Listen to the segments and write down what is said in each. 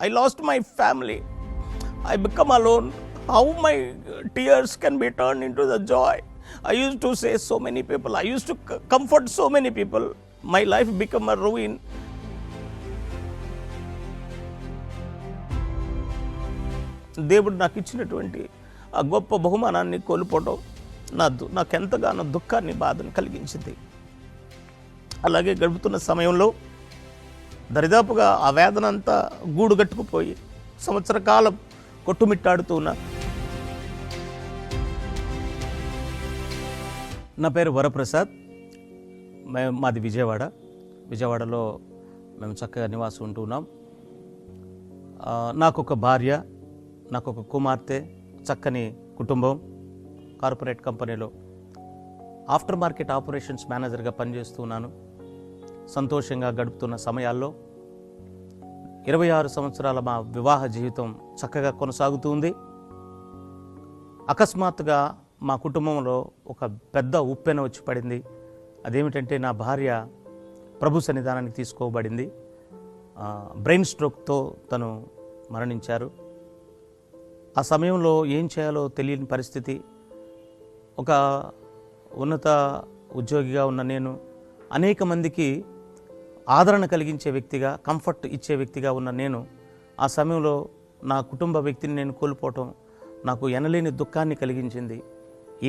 I lost my family I become a lone how my tears can be turn into the joy I use to say so many people I use to comfort so many people my life become a ruin దేవుడు నాకు ఇచ్చినటువంటి ఆ గొప్ప బహుమానాన్ని కోల్పోవడం నా దు నాకెంతగానో దుఃఖాన్ని బాధను కలిగించింది. అలాగే గడుపుతున్న సమయంలో దరిదాపుగా ఆ వేదన అంతా గూడు కట్టుకుపోయి సంవత్సర కాలం కొట్టుమిట్టాడుతూ ఉన్నా నా పేరు వరప్రసాద్. మేము మాది విజయవాడ. విజయవాడలో మేము చక్కగా నివాసం ఉంటూ ఉన్నాం. నాకు ఒక భార్య నాకు ఒక కుమార్తె చక్కని కుటుంబం. కార్పొరేట్ కంపెనీలో ఆఫ్టర్ మార్కెట్ ఆపరేషన్స్ మేనేజర్గా పనిచేస్తున్నాను సంతోషంగా గడుపుతున్న సమయాల్లో ఇరవై ఆరు సంవత్సరాల మా వివాహ జీవితం చక్కగా కొనసాగుతుంది అకస్మాత్తుగా మా కుటుంబంలో ఒక పెద్ద ఉప్పెన వచ్చి పడింది. అదేమిటంటే నా భార్య ప్రభు సన్నిధానానికి తీసుకోబడింది. బ్రెయిన్ స్ట్రోక్తో తను మరణించారు. ఆ సమయంలో ఏం చేయాలో తెలియని పరిస్థితి. ఒక ఉన్నత ఉద్యోగిగా ఉన్న నేను అనేక మందికి ఆదరణ కలిగించే వ్యక్తిగా కంఫర్ట్ ఇచ్చే వ్యక్తిగా ఉన్న నేను ఆ సమయంలో నా కుటుంబ వ్యక్తిని నేను కోల్పోవటం నాకు ఎనలేని దుఃఖాన్ని కలిగించింది.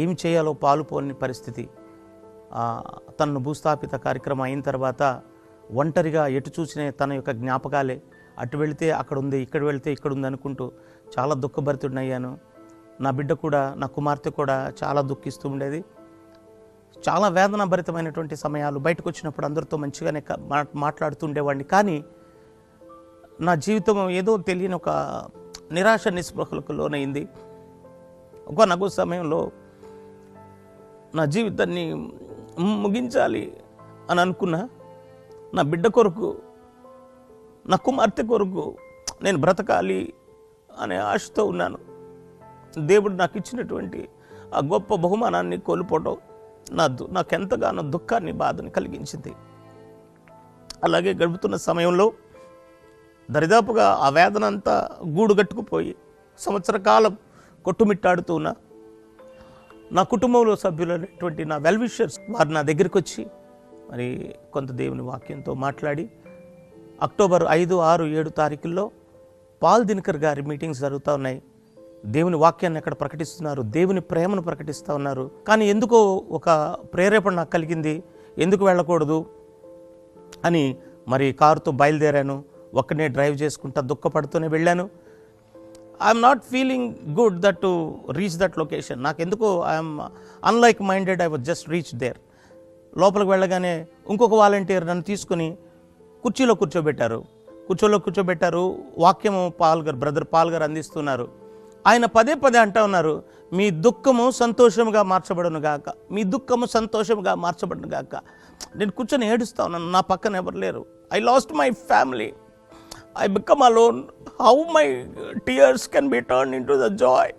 ఏం చేయాలో పాలుపోని పరిస్థితి. తను తనను భూస్థాపిత కార్యక్రమం అయిన తర్వాత ఒంటరిగా ఎటు చూసిన తన యొక్క జ్ఞాపకాలే. అటు వెళితే అక్కడ ఉంది ఇక్కడ వెళితే ఇక్కడ ఉంది అనుకుంటూ చాలా దుఃఖభరితుడినయ్యాను నా బిడ్డ కూడా నా కుమార్తె కూడా చాలా దుఃఖిస్తూ ఉండేది. చాలా వేదనాభరితమైనటువంటి సమయాలు బయటకు వచ్చినప్పుడు అందరితో మంచిగానే మా మాట్లాడుతుండేవాడిని. కానీ నా జీవితం ఏదో తెలియని ఒక నిరాశ నిస్పృహలకు లోనైంది. ఒక నగు సమయంలో నా జీవితాన్ని ముగించాలి అని అనుకున్నా నా బిడ్డ కొరకు నా కుమార్తె కొరకు నేను బ్రతకాలి అనే ఆశతో ఉన్నాను. దేవుడు నాకు ఇచ్చినటువంటి ఆ గొప్ప బహుమానాన్ని కోల్పోవడం నా దు నాకెంతగానో దుఃఖాన్ని బాధని కలిగించింది. అలాగే గడుపుతున్న సమయంలో దరిదాపుగా ఆ వేదన అంతా గూడు కట్టుకుపోయి సంవత్సర కాలం కొట్టుమిట్టాడుతూ ఉన్నా నా కుటుంబంలో సభ్యులైనటువంటి నా వెల్విషర్స్ వారు నా దగ్గరికి వచ్చి మరి కొంత దేవుని వాక్యంతో మాట్లాడి అక్టోబర్ ఐదు ఆరు ఏడు తారీఖుల్లో పాల్ దినకర్ గారి మీటింగ్స్ జరుగుతూ ఉన్నాయి. దేవుని వాక్యాన్ని అక్కడ ప్రకటిస్తున్నారు దేవుని ప్రేమను ప్రకటిస్తూ ఉన్నారు. కానీ ఎందుకో ఒక ప్రేరేపణ నాకు కలిగింది ఎందుకు వెళ్ళకూడదు అని మరి కారుతో బయలుదేరాను. ఒక్కనే డ్రైవ్ చేసుకుంటా దుఃఖపడుతూనే వెళ్ళాను. I'm not feeling good that to reach that location నాకు ఎందుకో I'm unlike minded I was just reach there లోపలికి వెళ్ళగానే ఇంకొక వాలంటీర్ నన్ను తీసుకుని కుర్చీలో కూర్చోబెట్టారు. కుర్చీలో కూర్చోబెట్టారు. వాక్యము పాల్గర్ బ్రదర్ పాల్గర్ అందిస్తున్నారు. ఆయన పదే పదే అంటా ఉన్నారు మీ దుఃఖము సంతోషముగా మార్చబడను గాక. మీ దుఃఖము సంతోషముగా మార్చబడను గాక. నేను కూర్చొని ఏడుస్తా ఉన్నాను నా పక్కన ఎవరు లేరు. I lost my family I become a lone how my tears can be turn into the joy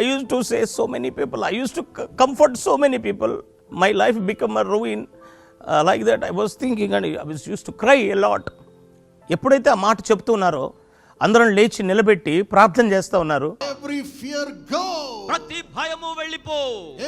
I use to say so many people I use to comfort so many people my life become a ruin like that I was thinking and I was use to cry lot ఎప్పుడైతే ఆ మాట చెప్తూ ఉన్నారో అందరం లేచి నిలబెట్టి ప్రార్థన చేస్తూ ఉన్నారు. Every fear go. ప్రతి భయము వెళ్ళిపో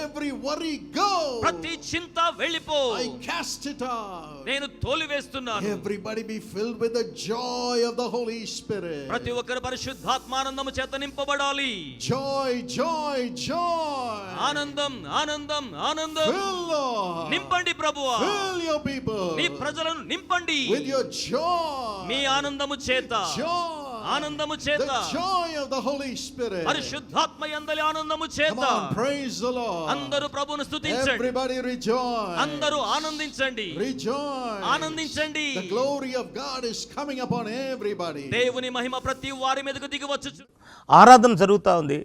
Every worry go. ప్రతి చింత వెళ్ళిపో I cast it out. నేను తోలివేస్తున్నాను Everybody be filled with the joy of the Holy Spirit. ప్రతి ఒక్కరు పరిశుద్ధాత్మానందము చేత నింపబడాలి Joy, joy, joy. ఆనందం ఆనందం ఆనందం Fill, Lord. నింపండి ప్రభువా Fill your people నీ ప్రజలను నింపండి with your joy. మీ ఆనందము చేత Joy. ఆనందము చేత The joy of the Holy Spirit. పరిశుద్ధాత్మ యందలి ఆనందము Come చేత on, praise the Lord. అందరూ ప్రభువును స్తుతించండి Everybody rejoice. అందరూ ఆనందించండి Rejoice. ఆనందించండి The glory of God is coming upon everybody. దేవుని మహిమ ప్రతి వారి మీదకు దిగి వచ్చు ఆరాధన జరుగుతూ ఉంది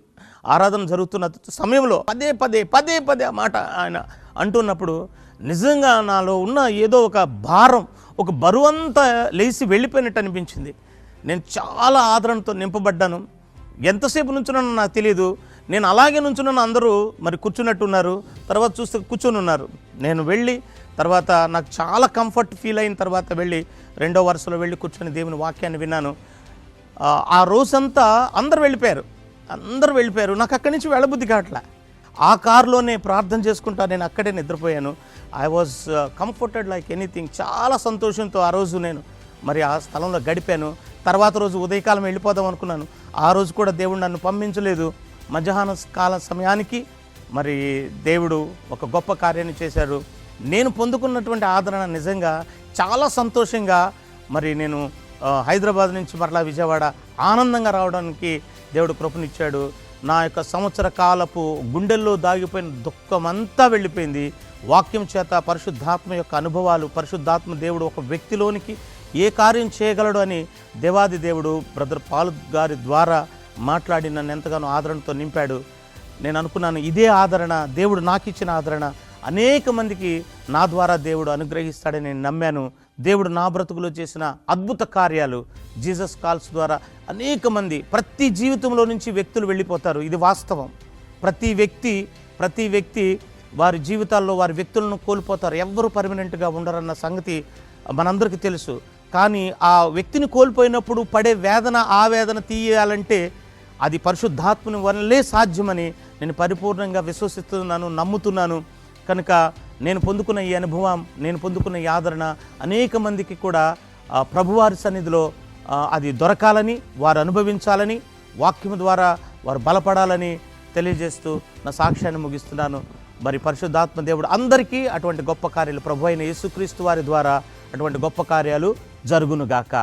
ఆరాధన జరుగుతున్న సమయంలో పదే పదే పదే పదే ఆ మాట ఆయన అంటున్నప్పుడు నిజంగా నాలో ఉన్న ఏదో ఒక భారం ఒక బరువంతా లేచి వెళ్ళిపోయినట్టు అనిపించింది నేను చాలా ఆదరణతో నింపబడ్డాను. ఎంతసేపు నుంచున్నానో నాకు తెలియదు నేను అలాగే నుంచున్నాను అందరూ మరి కూర్చున్నట్టున్నారు. తర్వాత చూస్తే కూర్చొని ఉన్నారు. నేను వెళ్ళి తర్వాత నాకు చాలా కంఫర్ట్ ఫీల్ అయిన తర్వాత వెళ్ళి రెండో వరుసలో వెళ్ళి కూర్చొని దేవుని వాక్యాన్ని విన్నాను. ఆ, రోజంతా అందరు వెళ్ళిపోయారు. అందరూ వెళ్ళిపోయారు. నాకు అక్కడి నుంచి వెళ్ళబుద్ధి కావట్లే. ఆ కారులోనే ప్రార్థన చేసుకుంటా నేను అక్కడే నిద్రపోయాను. I was comforted like anything చాలా సంతోషంతో ఆ రోజు నేను మరి ఆ స్థలంలో గడిపాను. తర్వాత రోజు ఉదయకాలం వెళ్ళిపోదాం అనుకున్నాను. ఆ రోజు కూడా దేవుడు నన్ను పంపించలేదు. మధ్యాహ్న కాల సమయానికి మరి దేవుడు ఒక గొప్ప కార్యాన్ని చేశాడు. నేను పొందుకున్నటువంటి ఆదరణ నిజంగా చాలా సంతోషంగా మరి నేను హైదరాబాద్ నుంచి మరలా విజయవాడ ఆనందంగా రావడానికి దేవుడు కృపనిచ్చాడు. నా యొక్క సంవత్సర కాలపు గుండెల్లో దాగిపోయిన దుఃఖమంతా వెళ్ళిపోయింది. వాక్యం చేత పరిశుద్ధాత్మ యొక్క అనుభవాలు పరిశుద్ధాత్మ దేవుడు ఒక వ్యక్తిలోనికి ఏ కార్యం చేయగలడు అని దేవాది దేవుడు బ్రదర్ పాల్ గారి ద్వారా మాట్లాడి నన్ను ఎంతగానో ఆదరణతో నింపాడు. నేను అనుకున్నాను ఇదే ఆదరణ దేవుడు నాకు ఇచ్చిన ఆదరణ. అనేక మందికి నా ద్వారా దేవుడు అనుగ్రహిస్తాడని నేను నమ్మాను. దేవుడు నా బ్రతుకులో చేసిన అద్భుత కార్యాలు జీసస్ కాల్స్ ద్వారా అనేక మంది ప్రతి జీవితంలో నుంచి వ్యక్తులు వెళ్ళిపోతారు. ఇది వాస్తవం. ప్రతి వ్యక్తి ప్రతి వ్యక్తి వారి జీవితాల్లో వారి వ్యక్తులను కోల్పోతారు. ఎవ్వరూ పర్మనెంట్గా ఉండరన్న సంగతి మనందరికీ తెలుసు. కానీ ఆ వ్యక్తిని కోల్పోయినప్పుడు పడే వేదన ఆ వేదన తీయాలంటే అది పరిశుద్ధాత్మని వల్లే సాధ్యమని నేను పరిపూర్ణంగా విశ్వసిస్తున్నాను నమ్ముతున్నాను. కనుక నేను పొందుకున్న ఈ అనుభవం నేను పొందుకున్న ఈ ఆదరణ అనేక మందికి కూడా ప్రభువారి సన్నిధిలో అది దొరకాలని వారు అనుభవించాలని వాక్యం ద్వారా వారు బలపడాలని తెలియజేస్తూ నా సాక్ష్యాన్ని ముగిస్తున్నాను. మరి పరిశుద్ధాత్మ దేవుడు అందరికీ అటువంటి గొప్ప కార్యాలు ప్రభు అయిన యేసుక్రీస్తు వారి ద్వారా అటువంటి గొప్ప కార్యాలు జరుగునుగాక.